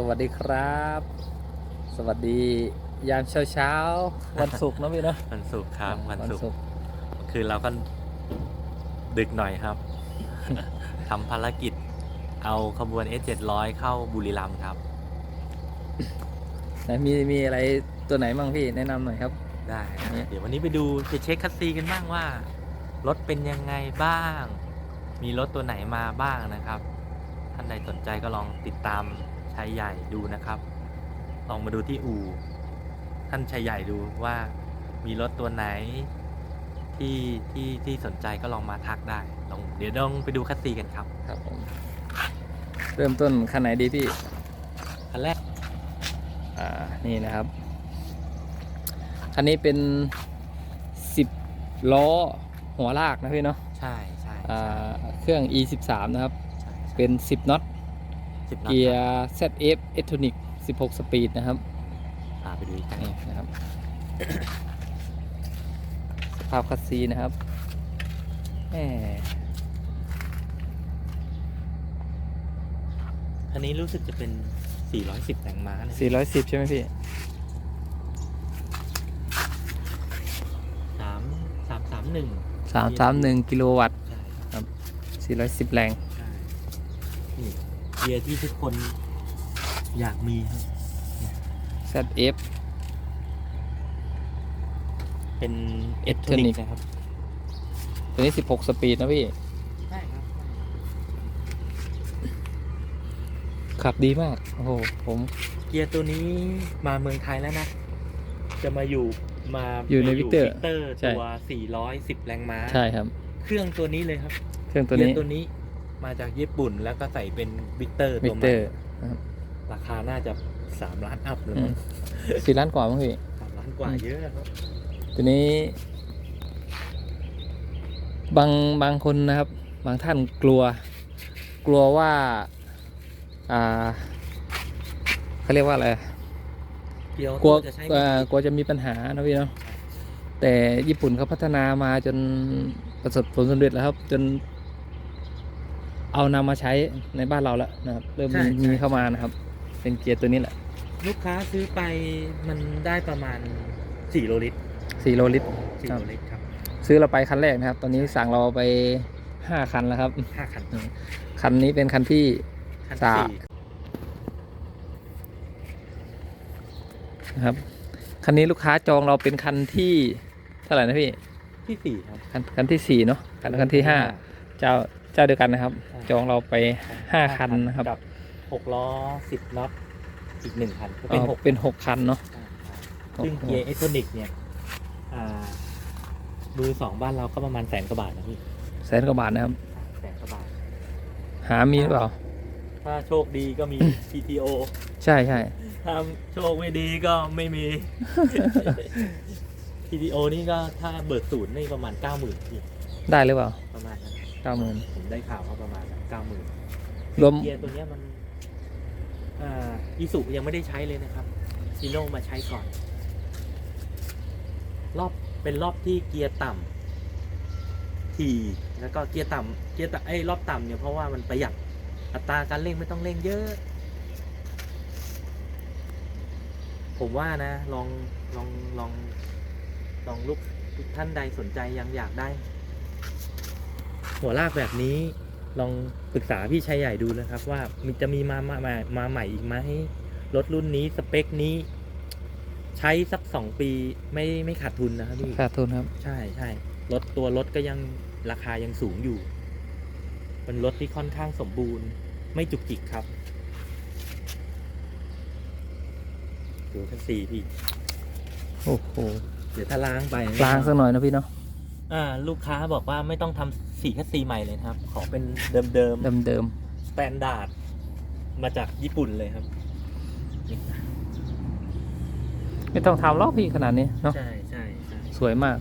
สวัสดีครับ สวัสดียามเช้าเช้าๆวันศุกร์นะพี่เนาะวันศุกร์ครับวันศุกร์ร์คือเราก็ดึกหน่อยครับ ทำภารกิจเอาขบวน S700 เข้าบุรีรัมย์ครับ ไหนมีมีอะไรตัวไหนบ้างพี่แนะนำหน่อยครับ ได้นะเนี่ย เดี๋ยววันนี้ไปดูจะเช็คคัสซีกันบ้างว่า รถเป็นยังไงบ้าง มีรถตัวไหนมาบ้างนะครับ ท่านใดสนใจก็ลองติดตาม ชายใหญ่ดูนะครับ ลองมาดูที่อู่ ท่านชายใหญ่ดูว่ามีรถตัวไหนที่ที่ที่สนใจก็ลองมาทักได้ลองเดี๋ยวลองไปดูคัสซีกันครับ ครับผมเริ่มต้นคันไหนดีพี่คันแรกอ่านี่นะครับ คันนี้เป็นสิบล้อหัวลากนะพี่เนาะใช่ใช่อ่าเครื่อง e 1 3นะครับใช่เป็น 10น็อต สิบนัดเกียครับร์ ZF e t r o n i c 16 สปีดนะครับพาไปดูอีกกันนี่นะครับสภาพคัสซีนะครับแหมคันนี้รู้สึกจะเป็น 410แรงม้านะ410 ใช่ไหมพี่ สามสามสามหนึ่ง331 กิโลวัตต์ ใช่ 410 แรงใช่นี่ เกียร์ที่ทุกคนอยากมีครับ ZF เป็น Electronic Electronic นะครับ ตัวนี้ 16 สปีดนะพี่ ใช่ครับ ขับดีมาก โอ้โห ผมเกียร์ตัวนี้มาเมืองไทยแล้วนะ จะมาอยู่มาอยู่ในมา Victor วิกเตอร์ใช่ตัว 410 แรงม้า ใช่ครับ เครื่องตัวนี้เลยครับเครื่องตัวเกียนี้ร์ตัวนี้ มาจากญี่ปุ่นแล้วก็ใส่เป็นวิกเตอร์วิตัวกใหเตม่อร์นะครับราคาน่าจะ3ล้านอัพเลยอืมั้มงสี่ล้านกว่ามั้งพี่ สามล้านกว่าอืมเยอะครับตัวนี้ บางบางคนนะครับ บางท่านกลัว กลัวว่า อ่าเขาเรียกว่าอะไร เกียร์กลัวจะใช้เอ่อกลัวจะมีปัญหานะพี่เนาะแต่ญี่ปุ่นเขาพัฒนามาจนประสบผลสำเร็จแล้วครับ จน เอานำมาใช้ในบ้านเราแล้วนะครับ เริ่มมีมีเข้ามานะครับ เป็นเกียร์ตัวนี้แหละลูกค้าซื้อไปมันได้ประมาณ4โลลิตร4โลลิตร 4ครับ โลลิตรครับซื้อเราไปคันแรกนะครับ ตอนนี้สั่งเราไป5คันแล้วครับ5คันคันนี้เป็นคันที่ คันสาที่มสี่นะครับ คันนี้ลูกค้าจองเราเป็นคันที่เท่าไหร่นะพี่ ที่สี่ครับคันคันที่สี่เนาะคันคันที่ห้าเจ้าเจ้าเดียวกันนะครับ จองเราไปห้าคันนะครับกับ6ล้อ10น็อตอีกหนึ่งคันก็เป็เป็นนหหกกเป็นหกคันเนาะซึ่งเกียร์เอทรอนิกเนี่ยอ่ามือสองบ้านเราก็ประมาณแสนกว่าบาทนะพี่แสนกว่าบาทนะครับแสนกว่าบาท หามีหรือเปล่า ถ้าโชคดีก็มี PTO ใช่ใช่ถ้าโชคไม่ดีก็ไม่มี PTO นี่ก็ถ้าเบิกศูนย์นี่ประมาณ90,000พี่ได้หรือเปล่า ประมาณนั้นเก้าหมื่นผมได้ข่าวว่าประมาณ เก้าหมื่นรวม เกียร์ตัวเนี้ยมันอ่าอีสุยังไม่ได้ใช้เลยนะครับซีโน่มาใช้ก่อน รอบเป็นรอบที่เกียร์ต่ำถี่แล้วก็เกียร์ต่ำเกียร์ต่ำไอ้ยรอบต่ำเนี่ยเพราะว่ามันประหยัดอัตราการเร่งไม่ต้องเร่งเยอะ ผมว่านะ ลองลองลองลองลูกท่านใดสนใจยังอยากได้ หัวลากแบบนี้ ลองปรึกษาพี่ชายใหญ่ดูนะครับ ว่ามีจะมีมามามามาใหม่อีกไหมรถรุ่นนี้สเปคนี้ ใช้สักสองปีไม่ไม่ขาดทุนนะครับพี่ขาดทุนครับ ใช่ใช่รถตัวรถก็ยังราคายังสูงอยู่เป็นรถที่ค่อนข้างสมบูรณ์ ไม่จุกจิกครับดูทั้งสี่พี่ โอ้โห เดี๋ยวถ้าล้างไปล้างสักหน่อยนะพี่เนาะ อ่าลูกค้าบอกว่าไม่ต้องทำสีแค่สีใหม่เลยนะครับ ขอเป็นเดิมเดิมเดิมเดิมสแตนดาร์ดมาจากญี่ปุ่นเลยครับ ๆไม่ต้องทำหรอกพี่ขนาดนี้เนาะใช่ใช่ใช่สวยมาก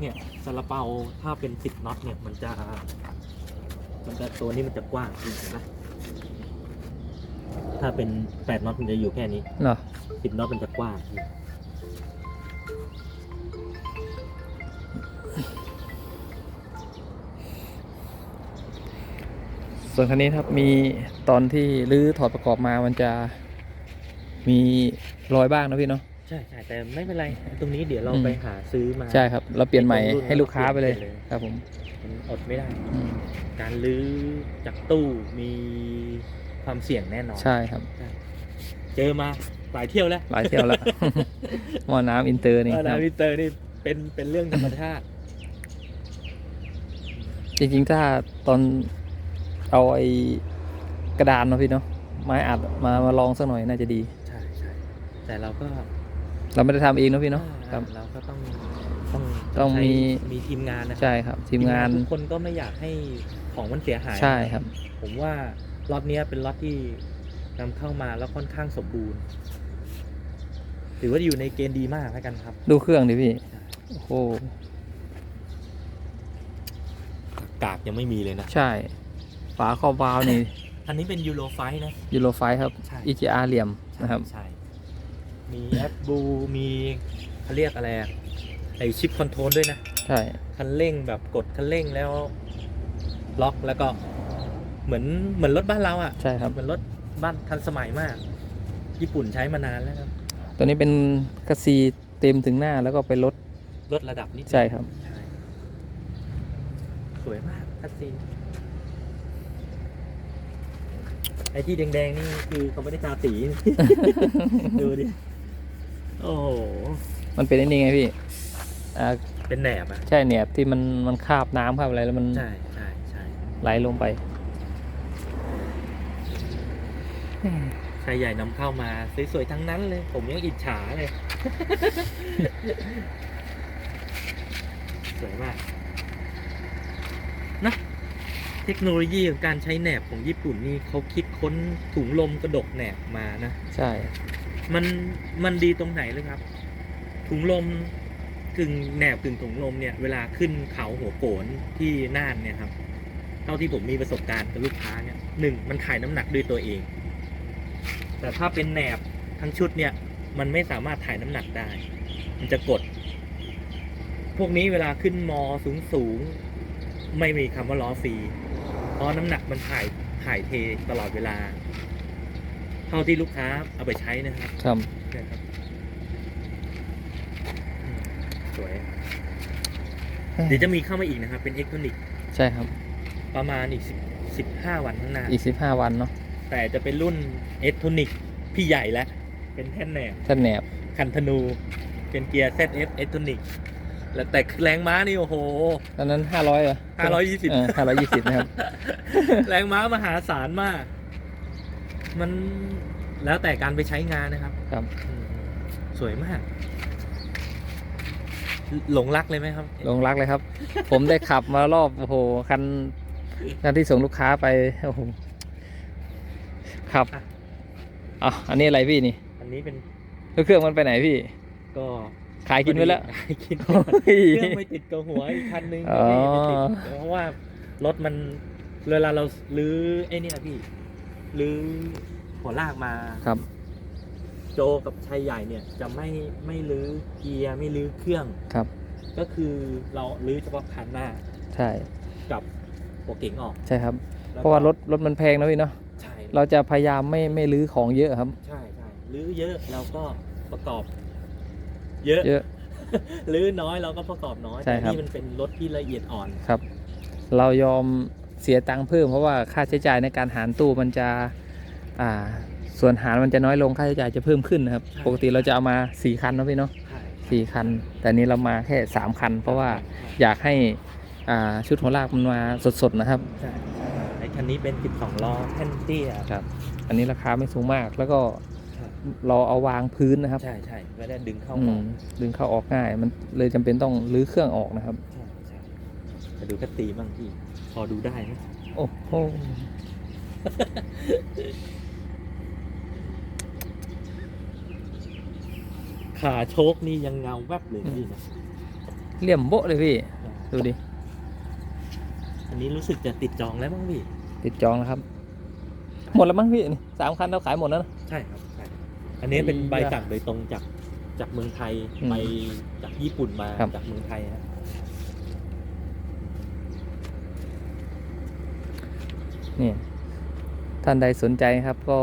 เนี่ยซาลาเปาถ้าเป็นสิบน็อตเนี่ยมันจะมันจะตัวนี้มันจะกว้างจริงเห็นไหมถ้าเป็นแปดน็อตมันจะอยู่แค่นี้ เนาะ สิบน็อตมันจะกว้างส่วนคันนี้ครับมีตอนที่รื้อถอดประกอบมามันจะมีรอยบ้างนะพี่เนาะใช่ใช่แต่ไม่เป็นไร ตรงนี้เดี๋ยวเราอืมไปหาซื้อมาใช่ครับ เราเปลี่ยนใหม่ตรงรุ่นให้ลูกค้าไปเลยเปลี่ยนไปเลยครับผมมันอดไม่ได้อืมการลื้อจากตู้มีความเสี่ยงแน่นอนใช่ครับ เจอมาหลายเที่ยวแล้ว หลายเที่ยวแล้ว หม้อน้ำอินเตอร์นี่เออคนารับวิเตอร์นี่เป็นเป็นเรื่องธรรมชาติ จริงๆ ถ้าตอนเอาไอ้กระดานเนาะพี่เนาะไม้อัดมามาลองสักหน่อยน่าจะดี ใช่ใช่แต่เราก็เราไม่ได้ทำเองเนาะพี่เนาะอ่ครับ เราก็ต้องต้องต้องใช้มี มีทีมงานนะใช่ครับ ทีมงานทุกคนก็ไม่อยากให้ของมันเสียหาย ใช่ครับ ผมว่าล็อตเนี้ยเป็นล็อตที่ นำเข้ามาแล้วค่อนข้างสมบูรณ์ ถือว่าอยู่ในเกณฑ์ดีมากแล้วกันครับ ดูเครื่องดิพี่ โอ้โหกากยังไม่มีเลยนะ ใช่ ฝาครอบวาล์วนี่ อันนี้เป็นยูโรไฟนะยูโรไฟครับใช่ EGR เหลี่ยมนะครับ ใช่ มีแอปบูมีเขาเรียกอะไรอะไอชิปคอนโทรลด้วยนะ ใช่ คันเร่งแบบกดคันเร่งแล้ว ล็อกแล้วก็เหมือนเหมือนรถบ้านเราอะ่ะ ใช่ครับ เหมือนรถ บ้านทันสมัยมาก ญี่ปุ่นใช้มานานแล้วครับตัวนี้เป็นคัสซีเต็มถึงหน้าแล้วก็เป็นรถลดระดับนิดนึงใช่ครับ ใช่สวยมากคัสซีนไอ้ที่แดงๆนี่คือเขาไม่ได้ทาสี ดูดิ โอ้โห มันเป็นไอ้นี่ไงพี่อ่าเป็นแหนบอะ ใช่เนี่ยที่มันมันคาบน้ำคาบอะไรแล้วมันใช่ใช่ใช่ไหลลงไป ชายใหญ่นำเข้ามาสวยๆทั้งนั้นเลย ผมยังอิจฉาเลย สวยมากนะเทคโนโลยีของการใช้แหนบของญี่ปุ่นนี่เขาคิดค้นถุงลมกระดกแหนบมานะ ใช่ มันมันดีตรงไหนเลยครับ ถุงลมกึ่งแหนบกึ่งถุงลมเนี่ยเวลาขึ้นเขาหัวโขนที่น่านเนี่ยครับ เท่าที่ผมมีประสบการณ์กับลูกค้าเนี่ยหนึ่งมันถ่ายน้ำหนักด้วยตัวเอง แต่ถ้าเป็นแหนบทั้งชุดเนี่ยมันไม่สามารถถ่ายน้ำหนักได้ มันจะกด พวกนี้เวลาขึ้นมอสูงสูงๆไม่มีคำว่าล้อฟรีเพราะน้ำหนักมันถ่ายถ่ายเทตลอดเวลา เท่าที่ลูกค้าเอาไปใช้นะครับ ครับเนี่ยครับอืมสวยเดี๋ยวจะมีเข้ามาอีกนะครับ เป็นเอ็กโทนิกใช่ครับ ประมาณอีกสิบสิบห้าวันข้างหน้าอีกสิบห้าวันเนาะ แต่จะเป็นรุ่นเอ็กโทนิกพี่ใหญ่แล้ว เป็นแท่นแหนบท่านแหนบคันธนู เป็นเกียร์ ZF เอ็กโทนิกแล้วแต่แรงม้านี่โอ้โห ตอนนั้นห้าร้อยเหรอ520 ห้าร้อยยี่สิบนะครับ แรงม้ามหาศาลมาก มันแล้วแต่การไปใช้งานนะครับครับ อืมสวยมาก หลงรักเลยไหมครับ ลงรักเลยครับ ผมได้ขับมารอบโอ้โหคันคันที่ส่งลูกค้าไปโอ้โห ครับอะอะอันนี้อะไรพี่นี่ อันนี้เป็นเครื่องมันไปไหนพี่ ก็ขายกินไปแล้วขายกินไปโอ้แล้วยเครื่องไม่ติดกับหัวอีกคันนึงอ๋อ ไม่ติดเพราะว่ารถมันเวลาเราลื้อไอ้เนี่ยพี่ลื้อหัวลากมา ครับ โจกับชายใหญ่เนี่ยจะไม่ไม่ลื้อเกียร์ไม่ลื้อเครื่องครับ ก็คือเราลื้อเฉพาะคันหน้าใช่ กับหัวเก๋งออกใช่ครับ แล้เพราะว่ารถรถมันแพงนะพี่เนาะใช่ เราจะพยายามไม่ไม่รื้อของเยอะครับ ใช่ใช่ลื้อเยอะเราก็ประกอบ เยอะเยอะลื้อน้อยเราก็ประกอบน้อยใช่แต่ครับนี่มันเป็นรถที่ละเอียดอ่อนครับ เรายอมเสียตังค์เพิ่มเพราะว่าค่าใช้จ่ายในการหารตู้มันจะ อ่า ส่วนหารมันจะน้อยลงค่าใช้จ่ายจะเพิ่มขึ้นนะครับใช่ปกติเราจะเอามาสี่คันเนาะพี่เนาะใช่สี่คัน แต่นี้เรามาแค่สามคัน เพราะว่าอยากให้อ่าชุดหัวลากมันมาสดๆนะครับใช่ใช่ไอ้ คันนี้เป็น12ล้อแท่นเตี้ยครับ อันนี้ราคาไม่สูงมาก แล้วก็ใช่เราเอาวางพื้นนะครับ ใช่ใช่ไม่ได้ดึงเข้าอืออมกดึงเข้าออกง่าย มันเลยจำเป็นต้องรื้อเครื่องออกนะครับใช่ใช่มาดูกัตตีบ้างพี่ พอดูได้นะโอ้โหขาโชคนี่ยังเงาแวบเลยพี่นะเหลี่ยมโบ๊ะเลยพี่ ดูดิ อันนี้รู้สึกจะติดจองแล้วมั้งพี่ ติดจองแล้วครับ หมดแล้วมั้งพี่นี่สามคันเราขายหมดแล้วนะ ใช่ครับใช่อันนี้เป็นอีใบยะสั่งโดยตรงจากจากเมืองไทยอืมไปจากญี่ปุ่นมาครับ จากเมืองไทยฮะนี่ท่านใดสนใจครับ ก็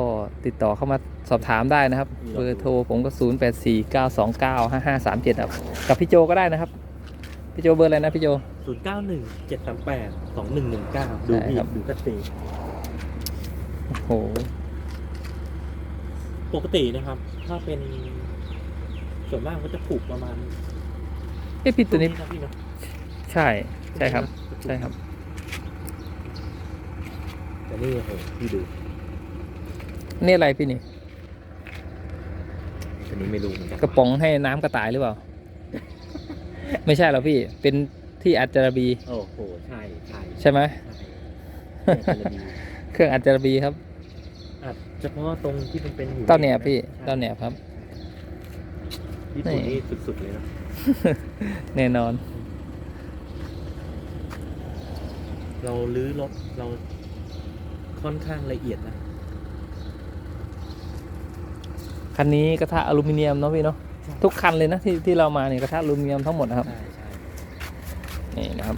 ติดต่อเข้ามาสอบถามได้นะครับ เบอร์โทรผมก็ 0 8 4 9 2 9 5 5 3 7ครับกับพี่โจก็ได้นะครับ พี่โจเบอร์อะไรนะพี่โจ ศูนย์เก้าหนึ่งเจ็ดสามแปดสองหนึ่งหนึ่งเก้าดูได้พี่ครับ ดูคัสซีโอ้โห ปกตินะครับ ถ้าเป็นส่วนมากก็จะผูกประมาณเอ้พี่ตัวนี้นะพี่เนาะใช่ใช่ครับ ใช่ครับ แต่นี่โอ้โหพี่ดูนี่อะไรพี่นี่อันนี้ไม่รู้เหมือนกัน กระป๋องให้น้ำกระต่ายหรือเปล่า ไม่ใช่หรอกพี่เป็น ที่อัจจารบี โอ้โหใช่ใช่ใช่ไหมใช่แต่ละดีเครื่องอัจจารบีครับอาจเฉพาะตรงที่มันเป็นหูเต้าแหนบพี่ใช่เต้าแหนบครับ ญี่ปุ่นนี่นี่สุดๆเลยนะแน่นอน เราลื้อรถเราค่อนข้างละเอียดนะคันนี้กระทะอลูมิเนียมเนาะพี่เนาะทุกคันเลยนะที่ที่เรามาเนี่ยกระทะอลูมิเนียมทั้งหมดนะครับ ใช่ใช่ นี่นะครับ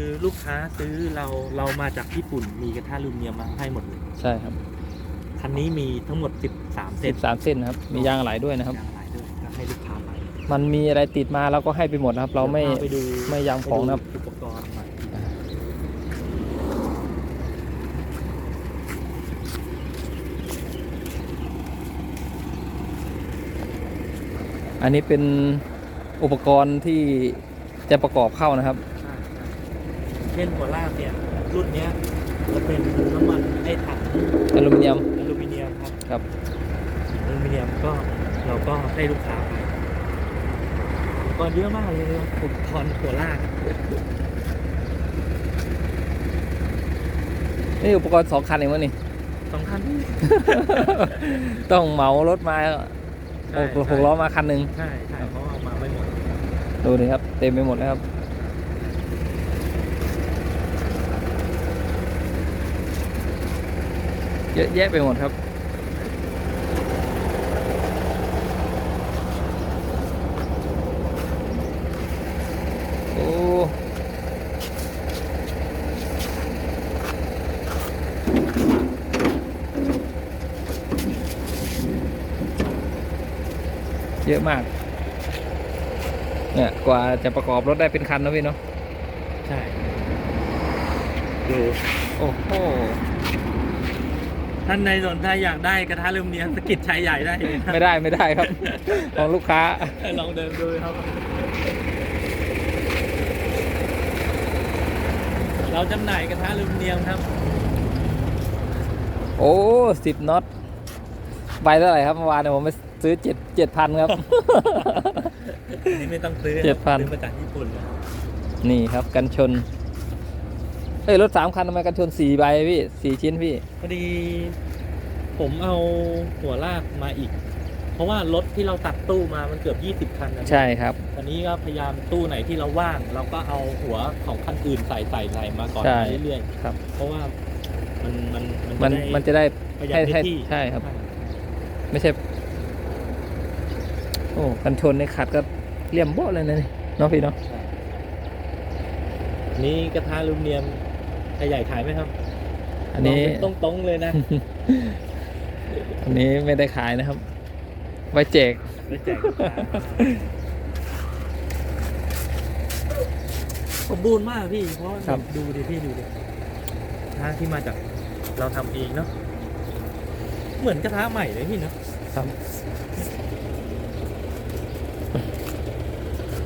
คือลูกค้าซื้อเราเรามาจากญี่ปุ่นมีกระทะอลูมิเนียมมาให้หมดเลยใช่ครับคันนี้มีทั้งหมด 13 เซสิตบสามเส้นนะครับ มียางอะไหลด้วยนะครับ ยางหลายด้วยก็ให้ลูกค้าไปมันมีอะไรติดมาเราก็ให้ไปหมดนะครับ เราไม่ ดี๋ยวพไปดูไม่ยำของนะครับ ไปดูอุปกรณ์ใหม่อันนี้เป็นอุปกรณ์ที่จะประกอบเข้านะครับใช่ใช่เช่นหัวลากเนี่ยรุ่นเนี้ยจะเป็นน้ำมันไอ้ถังอลูมิเนียมอลูมิเนียมครับครับอลูมิเนียมก็เราก็ให้ลูกค้าไปอุปกรณ์เยอะมากเลยอุปกรณ์หัวลากนี่อุปกรณ์สองคันเองวะนี่สองคัน ต้องเหมารถมาใช่หกหกล้อมาคันหนึ่งใช่ใช่เขาเอามาไม่หมด ดูดิครับ เต็มไปหมดแล้วครับ เยอะแยะไปหมดครับ โอ้เยอะมาก เนี่ยกว่าจะประกอบรถได้เป็นคันนะพี่เนาะ ใช่ ดู โอ้โห ท่านในสนใจอยากได้กระทะอลูมิเนียมสกิดชายใหญ่ได้เลยนะไม่ได้ไม่ได้ครับ ของลูกค้า ลองเดินดูครับ เราจำหน่ายกระทะอลูมิเนียมครับ โอ้สิบน็อตใบเท่าไหร่ครับเมื่อวานเนี่ยผมไปซื้อเจ็ดเจ็ดพันครับ อันนี้ไม่ต้องซื้อเจ็ดพันซื้อมาจากญี่ปุ่นนะครับ นี่ครับกันชน เอ้ยรถสามคันทำไมกันชนสี่ใบพี่สี่ชิ้นพี่ พอดี ผมเอาหัวลากมาอีก เพราะว่ารถที่เราตัดตู้มามันเกือบ 20 คันนะใช่ครับ ตอนนี้ก็พยายามตู้ไหนที่เราว่าง เราก็เอาหัวของคันอื่นใส่ใส่ใส่มาก่อนใช่เรื่อยครับๆเพราะว่ามันมันมันมันจะได้ประหยัดให้พื้ให้นที่ใช่ครับ ไม่ใช่ โอ้กันชนในขัดก็เลี่ยมโบ๊ะเลยนะนี่เนาะพี่เนาะใช่นี่กระทะอลูมิเนียม ขยายขายไหมครับ อันนี้ลองเป็นตรงๆเลยนะ อันนี้ไม่ได้ขายนะครับ ไว้แจกไปแจกลูกค้าสมบูรณ์มากพี่ เพราะครับดูดิพี่ดูดิทางที่มาจากเราทำเองเนาะ เหมือนกระทะใหม่เลยพี่เนาะครับ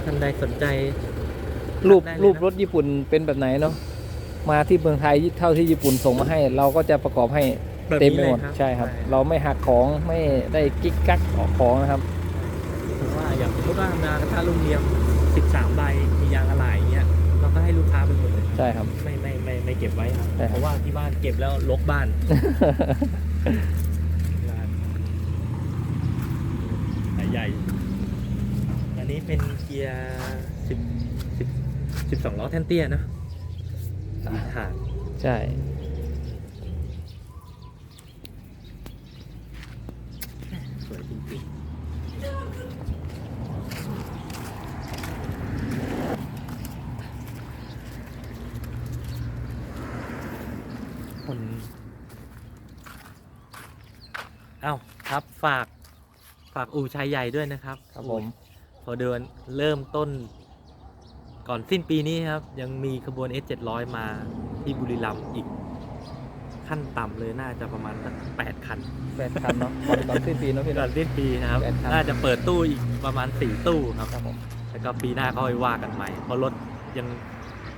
ท่านใดสนใจ รูปได้เลยนะรูปรถญี่ปุ่นเป็นแบบไหนเนาะ มาที่เมืองไทยเท่าที่ญี่ปุ่นส่งมาให้ เราก็จะประกอบให้แบบเต็มนี้ไปลหยมดใช่ครับ เราไม่หักของไม่ได้กิ๊กกักออกของนะครับถือว่าอย่างสมมติว่ามากระทะอลูมิเนียม 13 ใบมียางอะไหล่อย่างเงี้ยเราก็ให้ลูกค้าไปหมดเลยใช่ครับไม่ไม่ไม่ไม่เก็บไว้ครับใช่ครับเพราะว่าที่บ้านเก็บแล้วลกบ้านใหญ่ๆอันนี้เป็นเกียร์สิบสิบสิบสองล้อแทนเตี้ยนะ สีขาดใช่ สวยจริงคนเอ้าครับฝากฝากอู่ชายใหญ่ด้วยนะครับ ครับผม พอเดินเริ่มต้น ก่อนสิ้นปีนี้ครับ ยังมีขบวน S 700 มาที่บุรีรัมย์อีก ขั้นต่ำเลยน่าจะประมาณสักแปดคันแปดคันเนาะก่อนก่อนสิ้นปีเนาะพี่ก่เนาะอนสิ้นปีนะครับ แปดคัน น่าจะเปิดตู้อีกประมาณสี่ตู้ครับ ครับผมแล้วก็ปีหน้าก็ค่อยว่ากันใหม่ เพราะรถยัง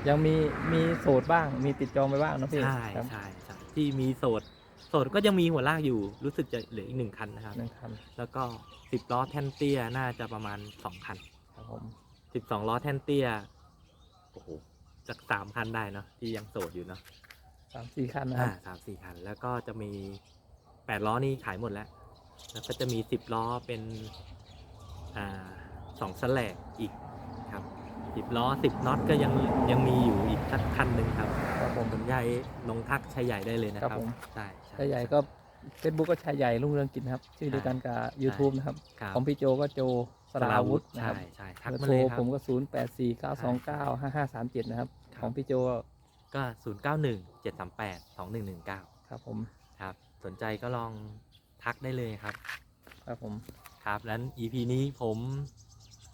ยังมีมีโสดบ้างมีติดจองไปบ้างเนาะพี่ใช่ครับใช่ใช่ที่มีโสดโสดก็ยังมีหัวลากอยู่ รู้สึกจะเหลืออีกหนึ่งคันนะครับ หนึ่งคันแล้วก็สิบล้อแท่นเตี้ยน่าจะประมาณสองคัน ครับผมสิบสองล้อแท่นเตี้ย โอ้โหจากสามคันได้เนาะที่ยังโสดอยู่เนาะสามสี่คันนะคอ่ารับสามสี่คัน แล้วก็จะมีแปดล้อนี่ขายหมดแล้ว แล้วก็จะมีสิบล้อเป็นอ่าสองสแลกอีกครับสิบล้อสิบน็อตก็ยังยังมีอยู่อีกสักคันหนึ่งครับครับผม สนใจลงทักชายใหญ่ได้เลยนะคครัรับบผม ใช่ชายใหญ่ก็เฟซบุ๊กก็ชายใหญ่รุ่งเรืองกิจนะครับ ชื่อเดียวกันกับ YouTube นะครับ ครับ ของพี่โจก็โจ สราวุธนะคใช่รับใช่ทักเบอร์มาโทรเลยครับผมก็ 0 8 4 9 2 9 5 5 3 7 นะครับครับของพี่โจก็ศูนย์เก้าหนึ่งเจ็ดสามแปดสองหนึ่งหนึ่งเก้าครับผมครับสนใจก็ลองทักได้เลยครับ ครับผมครับนั้น EP นี้ผม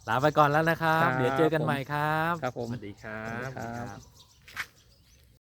ลาไปก่อนแล้วนะครับครับ เดี๋ยวเจอกันใหม่ครับ ครับผมสวัสดีครับ